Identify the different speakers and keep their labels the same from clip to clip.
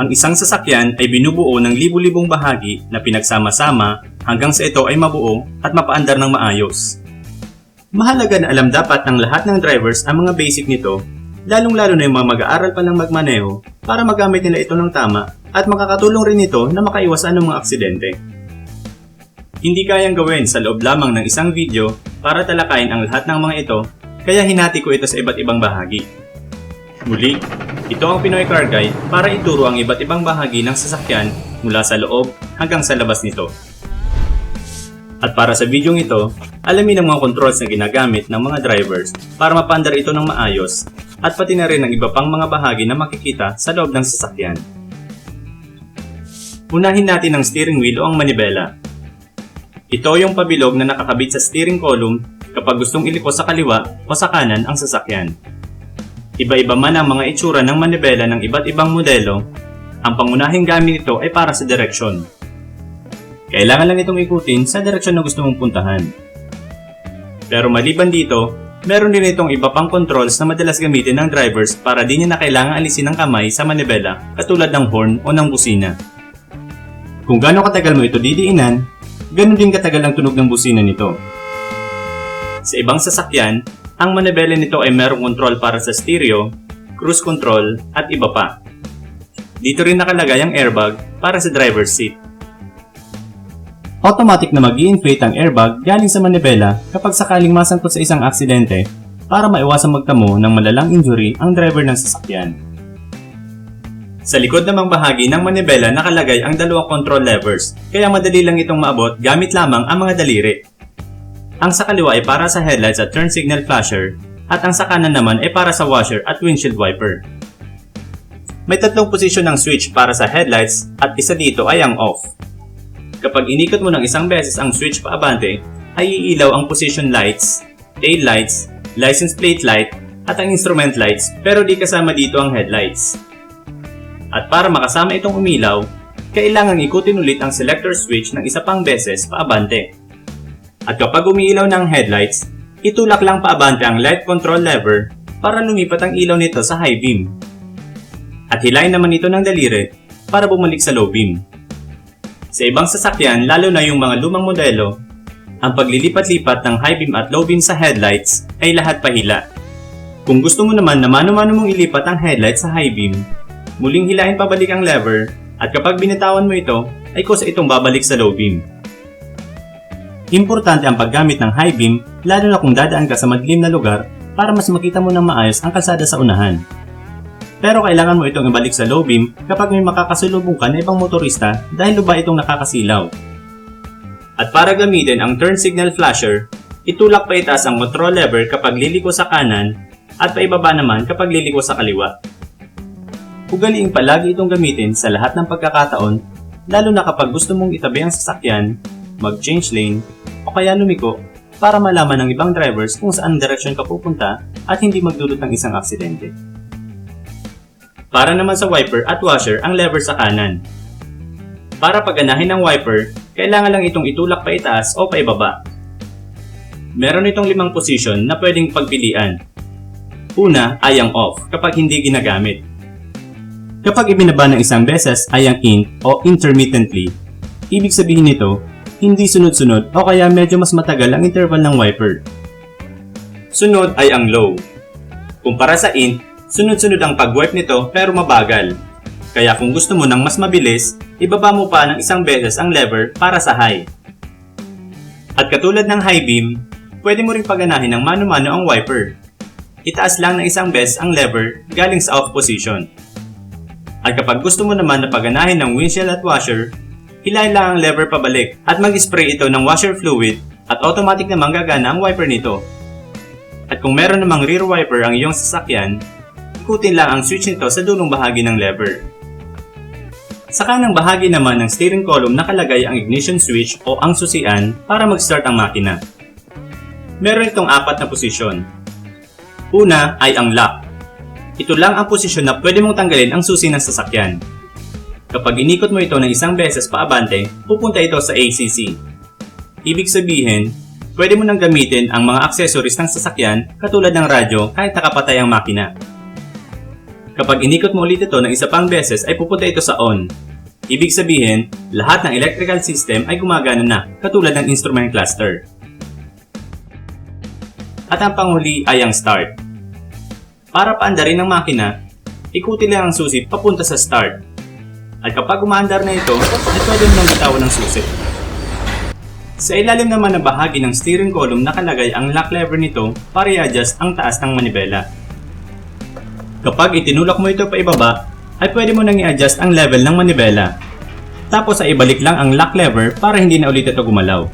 Speaker 1: Ang isang sasakyan ay binubuo ng libu-libong bahagi na pinagsama-sama hanggang sa ito ay mabuo at mapaandar ng maayos. Mahalaga na alam dapat ng lahat ng drivers ang mga basic nito, lalong-lalo na yung mga mag-aaral pa lang magmaneho para magamit nila ito ng tama at makakatulong rin ito na makaiwasan ng mga aksidente. Hindi kayang gawin sa loob lamang ng isang video para talakayin ang lahat ng mga ito, kaya hinati ko ito sa iba't ibang bahagi. Muli, ito ang Pinoy Car Guide para ituro ang iba't ibang bahagi ng sasakyan mula sa loob hanggang sa labas nito. At para sa video ito, alamin ang mga controls na ginagamit ng mga drivers para mapandar ito ng maayos at pati na rin ang iba pang mga bahagi na makikita sa loob ng sasakyan. Unahin natin ang steering wheel o ang manibela. Ito yung pabilog na nakakabit sa steering column kapag gustong iliko sa kaliwa o sa kanan ang sasakyan. Iba-iba man ang mga itsura ng manibela ng iba't ibang modelo, ang pangunahing gamit nito ay para sa direksyon. Kailangan lang itong ikutin sa direksyon na gusto mong puntahan. Pero maliban dito, meron din itong iba pang controls na madalas gamitin ng drivers para di niya na kailangan alisin ng kamay sa manibela katulad ng horn o ng busina. Kung gaano katagal mo ito didiinan, ganun din katagal ang tunog ng busina nito. Sa ibang sasakyan, ang manibela nito ay merong control para sa stereo, cruise control, at iba pa. Dito rin nakalagay ang airbag para sa driver's seat. Automatic na mag inflate ang airbag galing sa manibela kapag sakaling masangkot sa isang aksidente para maiwasang magtamo ng malalang injury ang driver ng sasakyan. Sa likod namang bahagi ng manibela nakalagay ang dalawang control levers, kaya madali lang itong maabot gamit lamang ang mga daliri. Ang sa kaliwa ay para sa headlights at turn signal flasher, at ang sa kanan naman ay para sa washer at windshield wiper. May tatlong posisyon ng switch para sa headlights at isa dito ay ang off. Kapag inikot mo ng isang beses ang switch paabante, ay iilaw ang position lights, tail lights, license plate light, at ang instrument lights pero di kasama dito ang headlights. At para makasama itong umilaw, kailangang ikutin ulit ang selector switch ng isa pang beses paabante. At kapag umiilaw ng headlights, itulak lang paabante ang light control lever para lumipat ang ilaw nito sa high beam. At hilahin naman ito ng daliri para bumalik sa low beam. Sa ibang sasakyan, lalo na yung mga lumang modelo, ang paglilipat-lipat ng high beam at low beam sa headlights ay lahat pahila. Kung gusto mo naman na mano-mano mong ilipat ang headlights sa high beam, muling hilahin pabalik ang lever at kapag binitawan mo ito, ay kusa itong babalik sa low beam. Importante ang paggamit ng high beam lalo na kung dadaan ka sa madilim na lugar para mas makita mo ng maayos ang kalsada sa unahan. Pero kailangan mo itong ibalik sa low beam kapag may makakasalubong ka na ibang motorista dahil luba itong nakakasilaw. At para gamitin ang turn signal flasher, itulak pa itaas ang control lever kapag liliko sa kanan at paibaba naman kapag liliko sa kaliwa. Ugaliing palagi itong gamitin sa lahat ng pagkakataon, lalo na kapag gusto mong itabi ang sasakyan, mag-change lane, o kaya lumiko para malaman ng ibang drivers kung saan direksyon ka pupunta at hindi magdulot ng isang aksidente. Para naman sa wiper at washer ang lever sa kanan. Para paganahin ng wiper, kailangan lang itong itulak pa itaas o paibaba. Meron itong limang position na pwedeng pagpilian. Una ay ang off kapag hindi ginagamit. Kapag ibinaba ng isang beses ay ang in o intermittently. Ibig sabihin nito, hindi sunod-sunod o kaya medyo mas matagal ang interval ng wiper. Sunod ay ang low. Kumpara sa in, sunod-sunod ang pag-wipe nito pero mabagal. Kaya kung gusto mo ng mas mabilis, ibaba mo pa ng isang beses ang lever para sa high. At katulad ng high beam, pwede mo ring paganahin ng mano-mano ang wiper. Itaas lang ng isang beses ang lever galing sa off position. At kapag gusto mo naman na paganahin ng windshield at washer, hilahin lang ang lever pabalik at mag-spray ito ng washer fluid at automatic namang gagana ang wiper nito. At kung meron namang rear wiper ang iyong sasakyan, ikutin lang ang switch nito sa dulong bahagi ng lever. Sa kanang bahagi naman ng steering column nakalagay ang ignition switch o ang susian para mag-start ang makina. Meron itong apat na posisyon. Una ay ang lock. Ito lang ang posisyon na pwede mong tanggalin ang susi ng sasakyan. Kapag inikot mo ito ng isang beses paabante, pupunta ito sa ACC. Ibig sabihin, pwede mo nang gamitin ang mga accessories ng sasakyan katulad ng radyo kahit nakapatay ang makina. Kapag inikot mo ulit ito ng isa pang beses ay pupunta ito sa on. Ibig sabihin, lahat ng electrical system ay gumagana na, katulad ng instrument cluster. At ang panghuli ay ang start. Para paandarin ng makina, ikutin lang ang susi papunta sa start. At kapag umaandar na ito, ay pwede mo nang bitawan ng susi. Sa ilalim naman na bahagi ng steering column nakalagay ang lock lever nito para i-adjust ang taas ng manibela. Kapag itinulak mo ito pa ibaba, ay pwede mo nang i-adjust ang level ng manibela. Tapos ay ibalik lang ang lock lever para hindi na ulit ito gumalaw.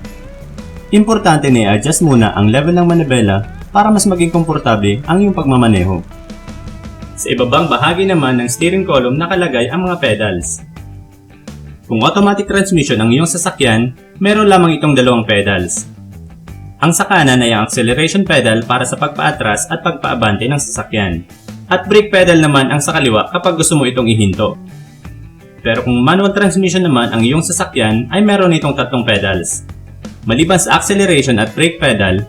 Speaker 1: Importante na i-adjust muna ang level ng manibela para mas maging komportable ang iyong pagmamaneho. Sa ibabang bahagi naman ng steering column nakalagay ang mga pedals. Kung automatic transmission ang iyong sasakyan, meron lamang itong dalawang pedals. Ang sa kanan ay ang acceleration pedal para sa pagpaatras at pagpaabante ng sasakyan. At brake pedal naman ang sa kaliwa kapag gusto mo itong ihinto. Pero kung manual transmission naman ang iyong sasakyan ay meron itong tatlong pedals. Maliban sa acceleration at brake pedal,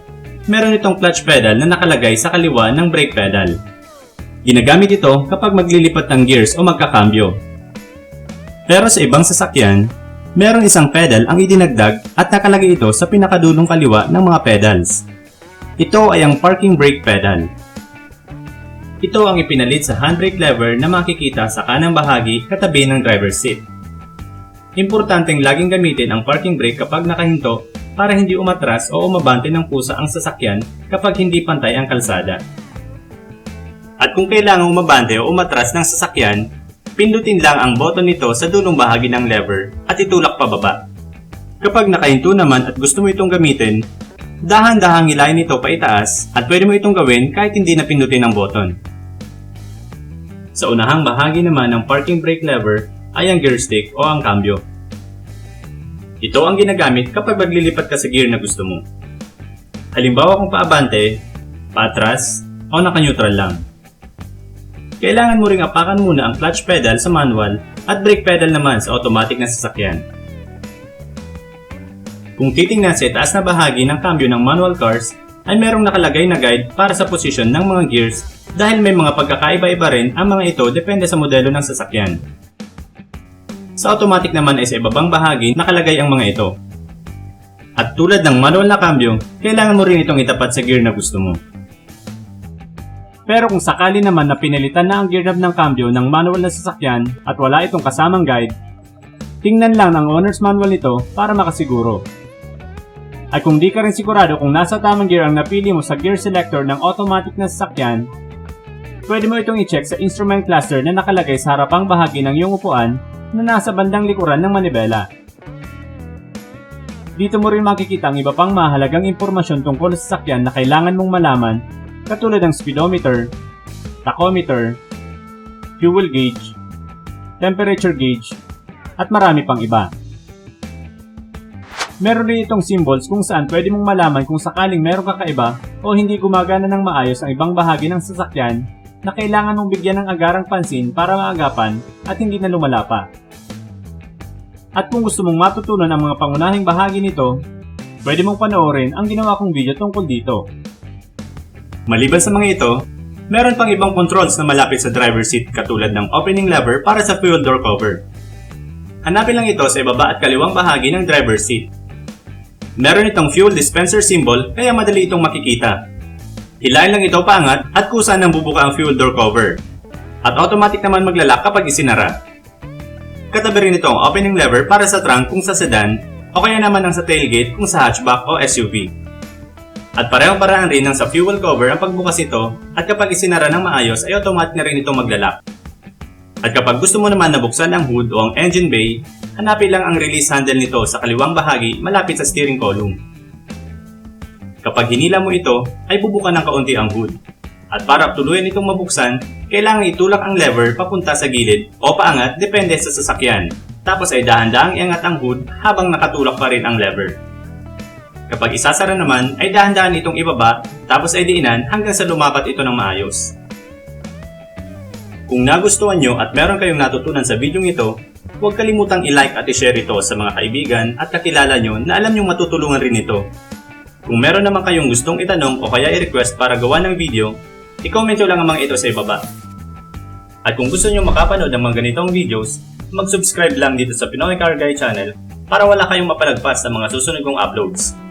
Speaker 1: meron itong clutch pedal na nakalagay sa kaliwa ng brake pedal. Ginagamit ito kapag maglilipat ng gears o magkakambyo pero sa ibang sasakyan, meron isang pedal ang idinagdag at nakalagay ito sa pinakadulong kaliwa ng mga pedals. Ito ay ang parking brake pedal. Ito ang ipinalit sa handbrake lever na makikita sa kanang bahagi katabi ng driver's seat. Importanteng laging gamitin ang parking brake kapag nakahinto para hindi umatras o umabante ng pusa ang sasakyan kapag hindi pantay ang kalsada. At kung kailangang umabante o umatras ng sasakyan, Pindutin lang ang button nito sa dulong bahagi ng lever at itulak pababa. Kapag nakahinto naman at gusto mo itong gamitin, dahan-dahang hilahin ito pa itaas at pwede mo itong gawin kahit hindi na pindutin ang button. Sa unahang bahagi naman ng parking brake lever ay ang gear stick o ang cambio. Ito ang ginagamit kapag maglilipat ka sa gear na gusto mo. Halimbawa kung paabante, paatras, o naka-neutral lang kailangan mo ring apakan muna ang clutch pedal sa manual at brake pedal naman sa automatic na sasakyan. Kung titingnan sa itaas na bahagi ng cambio ng manual cars, ay merong nakalagay na guide para sa posisyon ng mga gears dahil may mga pagkakaiba-iba rin ang mga ito depende sa modelo ng sasakyan. Sa automatic naman ay sa ibabang bahagi nakalagay ang mga ito. At tulad ng manual na cambio, kailangan mo rin itong itapat sa gear na gusto mo. Pero kung sakali naman na pinilitan na ang gear knob ng cambio ng manual na sasakyan at wala itong kasamang guide, tingnan lang ang owner's manual nito para makasiguro. At kung di ka rin sigurado kung nasa tamang gear ang napili mo sa gear selector ng automatic na sasakyan, pwede mo itong i-check sa instrument cluster na nakalagay sa harapang bahagi ng iyong upuan na nasa bandang likuran ng manibela. Dito mo rin makikita ang iba pang mahalagang impormasyon tungkol sa sasakyan na kailangan mong malaman katulad ng speedometer, tachometer, fuel gauge, temperature gauge, at marami pang iba. Meron rin itong symbols kung saan pwede mong malaman kung sakaling meron kakaiba o hindi gumagana ng maayos ang ibang bahagi ng sasakyan na kailangan mong bigyan ng agarang pansin para maagapan at hindi na lumala pa. At kung gusto mong matutunan ang mga pangunahing bahagi nito, pwede mong panoorin ang ginawa kong video tungkol dito. Maliban sa mga ito, meron pang ibang controls na malapit sa driver seat katulad ng opening lever para sa fuel door cover. Hanapin lang ito sa ibaba at kaliwang bahagi ng driver seat. Meron itong fuel dispenser symbol kaya madali itong makikita. Hilahin lang ito paangat at kusa nang bubuka ang fuel door cover. At automatic naman maglalak kapag isinara. Katabi rin ito ang opening lever para sa trunk kung sa sedan o kaya naman ang sa tailgate kung sa hatchback o SUV. At parehong paraan rin ng sa fuel cover ang pagbukas ito at kapag isinara ng maayos ay automatic na rin itong maglalak. At kapag gusto mo naman nabuksan ang hood o ang engine bay, hanapin lang ang release handle nito sa kaliwang bahagi malapit sa steering column. Kapag hinila mo ito, ay bubuka ng kaunti ang hood. At para tuluyan itong mabuksan, kailangan itulak ang lever papunta sa gilid o paangat depende sa sasakyan. Tapos ay dahan-dahang iangat ang hood habang nakatulak pa rin ang lever. Kapag isasara naman, ay dahan-dahan itong ibaba tapos ay diinan hanggang sa lumapat ito ng maayos. Kung nagustuhan nyo at meron kayong natutunan sa video ito, huwag kalimutang i-like at i-share ito sa mga kaibigan at kakilala nyo na alam nyong matutulungan rin ito. Kung meron naman kayong gustong itanong o kaya i-request para gawa ng video, i-comment nyo lang ang mga ito sa ibaba. At kung gusto nyo makapanood ng mga ganitong videos, mag-subscribe lang dito sa Pinoy Car Guy channel para wala kayong mapalagpas sa mga susunod kong uploads.